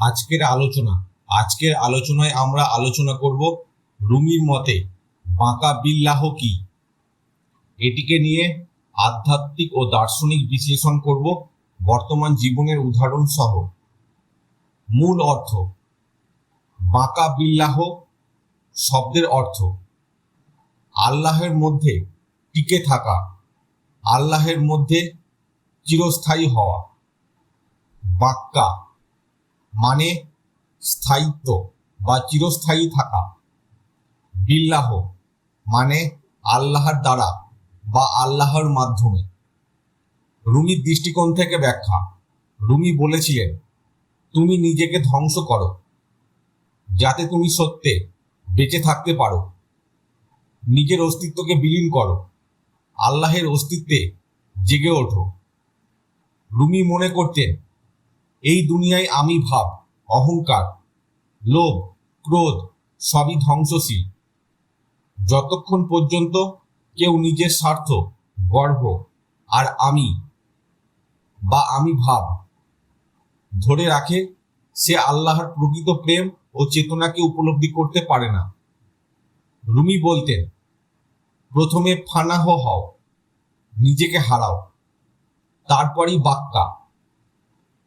আজকের আলোচনা, আজকের আলোচনায় আমরা আলোচনা করব রুমির মতে বাঁকা বিল্লাহ কি? এটিকে নিয়ে আধ্যাত্মিক ও দার্শনিক বিশ্লেষণ করব বর্তমান জীবনের উদাহরণ সহ। মূল অর্থ, বাঁকা বিল্লাহ শব্দের অর্থ, আল্লাহের মধ্যে টিকে থাকা, আল্লাহের মধ্যে চিরস্থায়ী হওয়া। বাক্কা মানে স্থায়িত্ব বা চিরস্থায়ী থাকা। বিল্লাহ মানে আল্লাহর দ্বারা বা আল্লাহর মাধ্যমে। রুমির দৃষ্টিকোণ থেকে ব্যাখ্যা। রুমি বলেছিলেন, তুমি নিজেকে ধ্বংস করো, যাতে তুমি সত্যে বেঁচে থাকতে পারো। নিজের অস্তিত্বকে বিলীন করো, আল্লাহের অস্তিত্বে জেগে ওঠো। রুমি মনে করতেন এই দুনিয়ায় আমি ভাব, অহংকার, লোভ, ক্রোধ সবই ধ্বংসশীল। যতক্ষণ পর্যন্ত কেউ নিজের স্বার্থ, গর্ব আর আমি বা আমি ভাব ধরে রাখে, সে আল্লাহর প্রকৃত প্রেম ও চেতনাকে উপলব্ধি করতে পারে না। রুমি বলতেন, প্রথমে ফানাহ হও, নিজেকে হারাও, তারপরই বাক্কা।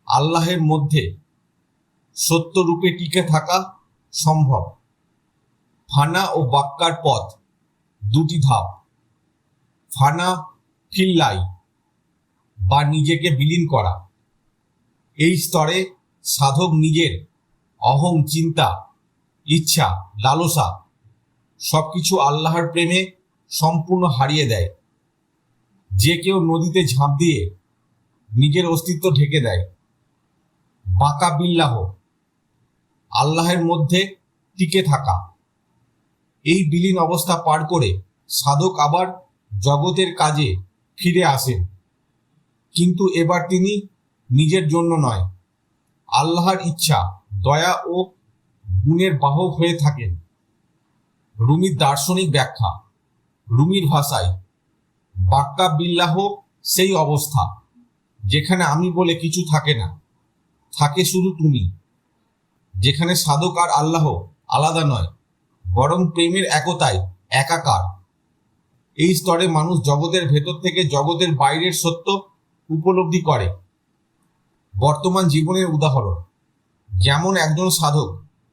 আল্লাহের মধ্যে সত্যরূপে টিকে থাকা সম্ভব। ফানা ও বাক্কার পথ দুটি ধাপ। ফানা ফিল্লাই বা নিজেকে বিলীন করা। এই স্তরে সাধক নিজের অহং, চিন্তা, ইচ্ছা, লালসা সবকিছু আল্লাহর প্রেমে সম্পূর্ণ হারিয়ে দেয়। যে কেউ নদীতে ঝাঁপ দিয়ে নিজের অস্তিত্ব ঢেকে দেয়। বাঁকা বিল্লাহ আল্লাহের মধ্যে টিকে থাকা। এই বিলীন অবস্থা পার করে সাধক আবার জগতের কাজে ফিরে আসেন। কিন্তু এবার তিনি নিজের জন্য নয়, আল্লাহর ইচ্ছা, দয়া ও গুণের বাহক হয়ে থাকেন। রুমির দার্শনিক ব্যাখ্যা, রুমির ভাষায় বাক্কা বিল্লাহ সেই অবস্থা, যেখানে আমি বলে কিছু থাকে না। থাকে শুধু তুমি। যেখানে সাধক আর আল্লাহ আলাদা নয়, বরং প্রেমের একতায় একাকার। এই স্তরে মানুষ জগতের ভেতর থেকে জগতের বাইরের সত্য উপলব্ধি করে। বর্তমান জীবনের উদাহরণ, যেমন একজন সাধক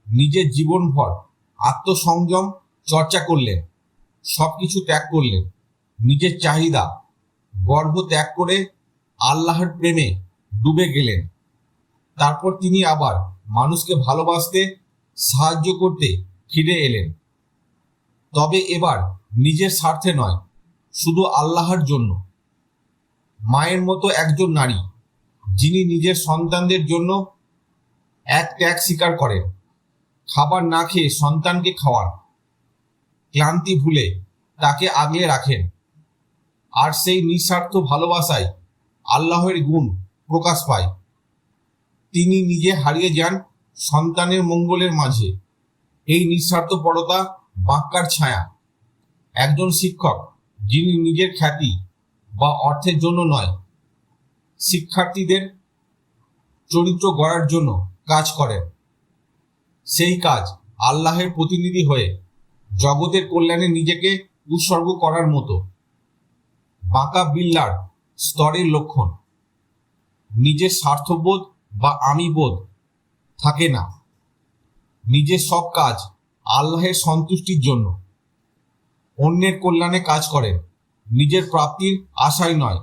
নিজের জীবনভর আত্মসংযম চর্চা করলেন সব কিছু ত্যাগ করলেন, নিজের চাহিদা, গর্ব ত্যাগ করে আল্লাহর প্রেমে ডুবে গেলেন। তারপর তিনি আবার মানুষকে ভালোবাসতে, সাহায্য করতে ফিরে এলেন। তবে এবার নিজের স্বার্থে নয়, শুধু আল্লাহর জন্য। মায়ের মতো একজন নারী, যিনি নিজের সন্তানদের জন্য এক ত্যাগ স্বীকার করেন। খাবার না খেয়ে সন্তানকে খাওয়ান। ক্লান্তি ভুলে তাকে আগলে রাখেন। আর সেই নিঃস্বার্থ ভালোবাসায় আল্লাহের গুণ প্রকাশ পায়। তিনি নিজে হারিয়ে যান সন্তানের মঙ্গলের মাঝে। এই নিঃস্বার্থপরতা বাক্যার ছায়া। একজন শিক্ষক, যিনি নিজের খ্যাতি বা অর্থের জন্য নয়, শিক্ষার্থীদের চরিত্র গড়ার জন্য কাজ করেন। সেই কাজ আল্লাহের প্রতিনিধি হয়ে জগতের কল্যাণে নিজেকে উৎসর্গ করার মতো বাঁকা বিল্লার স্তরের লক্ষণ। নিজের স্বার্থবোধ বা আমি বোধ থাকে না। নিজের সব কাজ আল্লাহের সন্তুষ্টির জন্য। অন্যের কল্যাণে কাজ করেন। নিজের প্রাপ্তির আশাই নয়।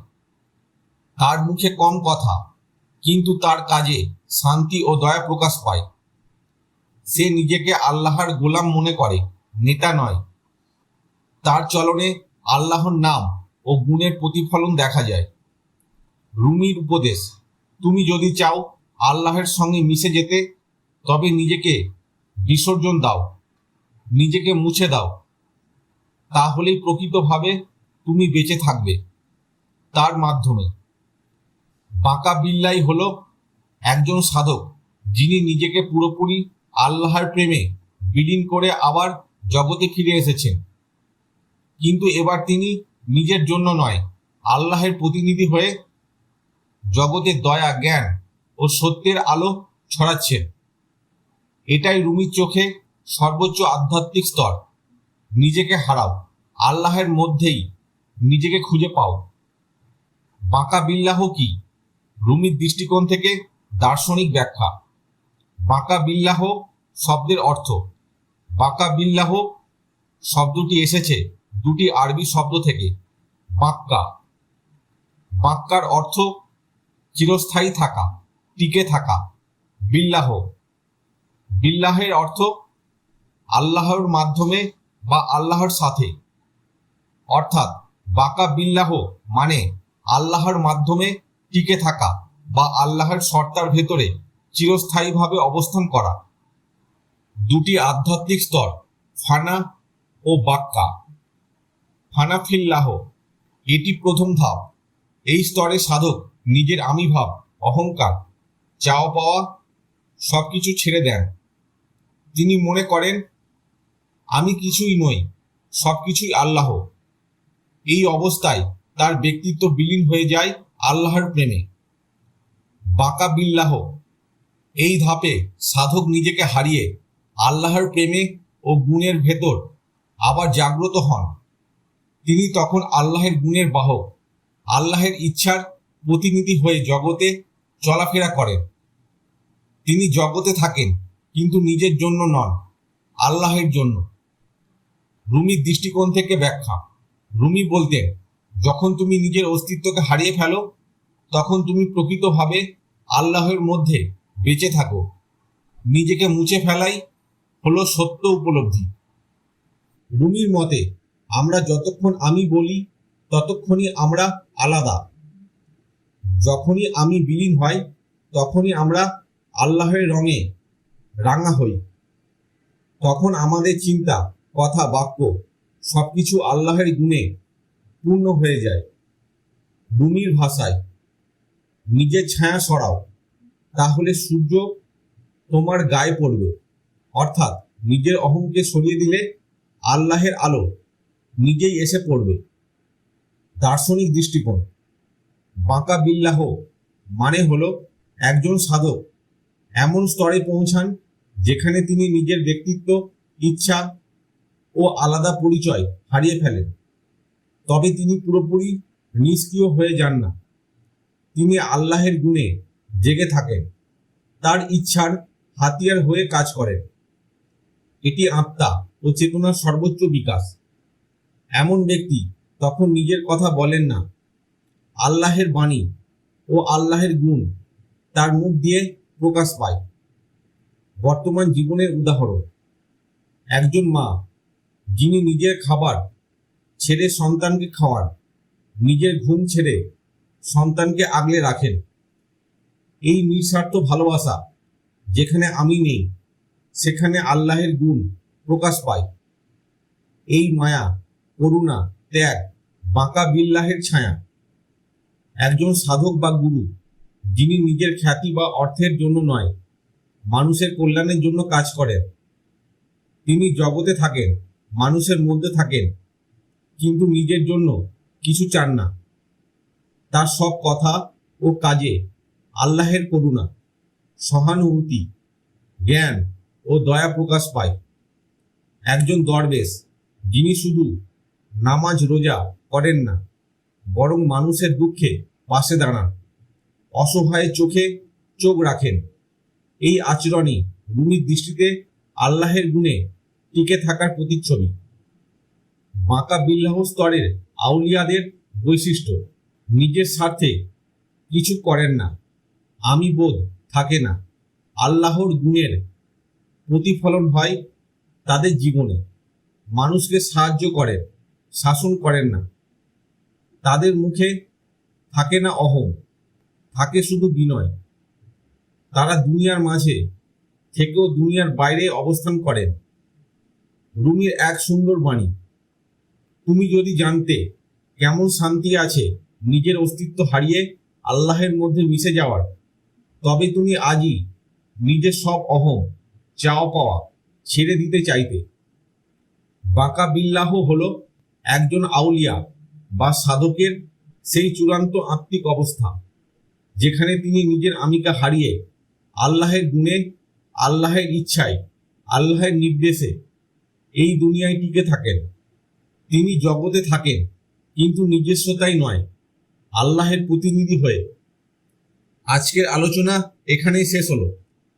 তার মুখে কম কথা, কিন্তু তার কাজে শান্তি ও দয়া প্রকাশ পায়। সে নিজেকে আল্লাহর গোলাম মনে করে, নেতা নয়। তার চলনে আল্লাহর নাম ও গুণের প্রতিফলন দেখা যায়। রুমির উপদেশ, তুমি যদি চাও আল্লাহের সঙ্গে মিশে যেতে, তবে নিজেকে বিসর্জন দাও, নিজেকে মুছে দাও। তাহলেই প্রকৃতভাবে তুমি বেঁচে থাকবে। তার মাধ্যমে। বাঁকা বিল্লাই হলো একজন সাধক, যিনি নিজেকে পুরোপুরি আল্লাহর প্রেমে বিলীন করে আবার জগতে ফিরে এসেছেন। কিন্তু এবার তিনি নিজের জন্য নয়, আল্লাহের প্রতিনিধি হয়ে জগতে দয়া, জ্ঞান ও সত্যের আলো ছড়াচ্ছেন এটাই রুমির চোখে সর্বোচ্চ আধ্যাত্মিক স্তর। নিজেকে হারাও, আল্লাহের মধ্যেই নিজেকে খুঁজে পাও। বাঁকা বিল্লাহ কি? রুমির দৃষ্টিকোণ থেকে দার্শনিক ব্যাখ্যা। বাঁকা বিল্লাহ শব্দের অর্থ। বাঁকা বিল্লাহ শব্দটি এসেছে দুটি আরবি শব্দ থেকে। বাক্কা। বাক্কার অর্থ চিরস্থায়ী থাকা। টিকে থাকা। বিল্লাহ। বিল্লাহের অর্থ আল্লাহর মাধ্যমে বা আল্লাহর সাথে। অর্থাৎ বাকা বিল্লাহ মানে আল্লাহর মাধ্যমে টিকে থাকা বা আল্লাহর সর্তার ভেতরে চিরস্থায়ীভাবে অবস্থান করা। দুটি আধ্যাত্মিক স্তর, ফানা ও বাক্কা। ফানাফিল্লাহ, এটি প্রথম ধাপ। এই স্তরে সাধক নিজের আমি ভাব অহংকার চাওয়া পাওয়া সব কিছু ছেড়ে দেন। তিনি মনে করেন, আমি কিছুই নই সব কিছুই আল্লাহ। এই অবস্থায় তার ব্যক্তিত্ব বিলীন হয়ে যায় আল্লাহর প্রেমে। বাকা বিল্লাহ, এই ধাপে সাধক নিজেকে হারিয়ে আল্লাহর প্রেমে ও গুণের ভেতর আবার জাগ্রত হন। তিনি তখন আল্লাহের গুণের বাহক, আল্লাহের ইচ্ছার প্রতিনিধি হয়ে জগতে চলাফেরা করেন। তিনি জগতে থাকেন, কিন্তু নিজের জন্য নন, আল্লাহের জন্য। রুমির দৃষ্টিকোণ থেকে ব্যাখ্যা। রুমি বলতেন, যখন তুমি নিজের অস্তিত্বকে হারিয়ে ফেলো, তখন তুমি প্রকৃতভাবে আল্লাহের মধ্যে বেঁচে থাকো। নিজেকে মুছে ফেলাই হলো সত্য উপলব্ধি। রুমির মতে, আমরা যতক্ষণ আমি বলি, ততক্ষণই আমরা আলাদা। যখনই আমি বিলীন হয় তখনই আমরা আল্লাহের রঙে রাঙা হই। তখন আমাদের চিন্তা, কথা, বাক্য সবকিছু আল্লাহের গুণে পূর্ণ হয়ে যায়। রুমির ভাষায়, নিজের ছায়া সরাও, তাহলে সূর্য তোমার গায়ে পড়বে। অর্থাৎ নিজের অহংকে সরিয়ে দিলে আল্লাহের আলো নিজেই এসে পড়বে। দার্শনিক দৃষ্টিকোণ বাঁকা বিল্লাহ মানে হলো একজন সাধক। এমন স্তরে পৌঁছান যেখানে তিনি নিজের ব্যক্তিত্ব, ইচ্ছা ও আলাদা পরিচয় হারিয়ে ফেলেন। তবে তিনি পুরোপুরি নিষ্ক্রিয় হয়ে যান না। তিনি আল্লাহের গুণে জেগে থাকেন। তার ইচ্ছার হাতিয়ার হয়ে কাজ করেন। এটি আত্মা ও চেতনার সর্বোচ্চ বিকাশ। এমন ব্যক্তি তখন নিজের কথা বলেন না। আল্লাহের বাণী ও আল্লাহের গুণ তার মুখ দিয়ে প্রকাশ পায়। বর্তমান জীবনের উদাহরণ, একজন মা যিনি নিজের খাবার ছেড়ে সন্তানকে খাওয়ান, নিজের ঘুম ছেড়ে সন্তানকে আগলে রাখেন। এই নিঃস্বার্থ ভালোবাসা যেখানে আমি নেই, সেখানে আল্লাহের গুণ প্রকাশ পায়। এই মায়া, করুণা, ত্যাগ, বাঁকা বিল্লাহের ছায়া একজন সাধক বা গুরু, যিনি নিজের খ্যাতি বা অর্থের জন্য নয়, মানুষের কল্যাণের জন্য কাজ করেন। তিনি জগতে থাকেন, মানুষের মধ্যে থাকেন, কিন্তু নিজের জন্য কিছু চান না। তার সব কথা ও কাজে আল্লাহের করুণা, সহানুভূতি, জ্ঞান ও দয়া প্রকাশ পায়। একজন দরবেশ, যিনি শুধু নামাজ রোজা করেন না বরং মানুষের দুঃখে পাশে দাঁড়ান। অসহায় চোখে চোখ রাখেন। এই আচরণই রুমির দৃষ্টিতে আল্লাহের গুণে টিকে থাকার প্রতিচ্ছবি। বাঁকা বিল্লাহ স্তরের আউলিয়াদের বৈশিষ্ট্য, নিজের স্বার্থে কিছু করেন না। আমি বোধ থাকে না। আল্লাহর গুণের প্রতিফলন হয় তাদের জীবনে। মানুষকে সাহায্য করেন, শাসন করেন না। তাদের মুখে থাকে না অহং, থাকে শুধু বিনয়। তারা দুনিয়ার মাঝে থেকেও দুনিয়ার বাইরে অবস্থান করেন। রুমির এক সুন্দর বাণী, তুমি যদি জানতে কেমন শান্তি আছে নিজের অস্তিত্ব হারিয়ে আল্লাহের মধ্যে মিশে যাওয়ার, তবে তুমি আজই নিজের সব অহম চাওয়া পাওয়া ছেড়ে দিতে চাইতে। বাঁকা বিল্লাহ হলো একজন আউলিয়া। বা সাধকের সেই চূড়ান্ত আত্মিক অবস্থা, যেখানে তিনি নিজের আমিকা হারিয়ে আল্লাহের গুণে, আল্লাহের ইচ্ছায়, আল্লাহের নির্দেশে এই দুনিয়ায় টিকে থাকেন। তিনি জগতে থাকেন, কিন্তু নিজস্বতাই নয়, আল্লাহের প্রতিনিধি হয়ে। আজকের আলোচনা এখানেই শেষ হলো।